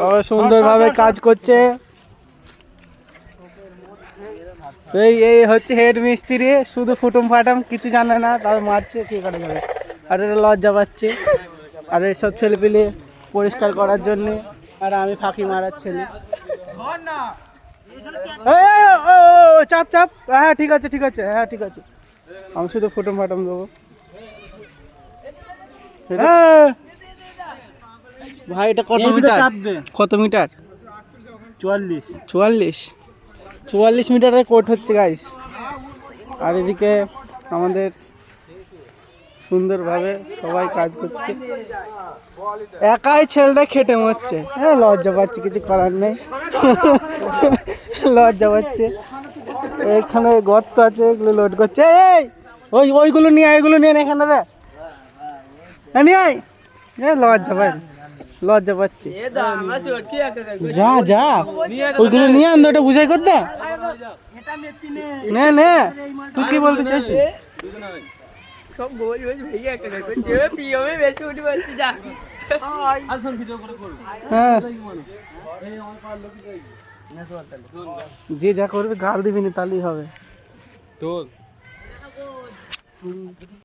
সবাই সুন্দরভাবে কাজ করছে। এই এই হচ্ছে হেড মিস্ত্রি শুধু ফুটুম ফাটাম কিছু জানে না তবে মারছে কি করে যাবে। আর এটা লজ্জা পাচ্ছে। আর এইসব ছেলে পেলে পরিষ্কার করার জন্য আর আমি ফাঁকি মারার ছেলে এই, এই, ও, ও, ও, চাপ চাপ। হ্যাঁ ঠিক আছে ঠিক আছে হ্যাঁ ঠিক আছে। আমি শুধু ফুটুম ফাটাম দেবো। ভাই এটা কত মিটার? কত মিটার? চুয়াল্লিশ। চুয়াল্লিশ। চুয়াল্লিশ মিটারে কোট হচ্ছে গাইস আর এদিকে আমাদের সুন্দরভাবে সবাই কাজ করছে। একাই ছেলেটা খেটে মরছে। হ্যাঁ লজ্জা পাচ্ছে কিছু করার নেই। লজ্জা পাচ্ছে। এখানে গর্ত আছে এগুলো লোড করছে। এই, ওই ওইগুলো নিয়ে ওইগুলো নিয়ে এখানে দে। এ, নিয়ে আয়। এ লজ্জা পাই লজ্জা পাচ্ছে। যা যা। ওইগুলো নিয়ে আন ওটা বুঝাই করতে। নে নে। তুই কি বলতে চাইছিস? সব গোল গোল ভেঙে একটা করছে পিওমে বেশি উঠে পারছি যা। হ্যাঁ। যে যা করবে গাল দিবি না তাহলেই হবে। তোর।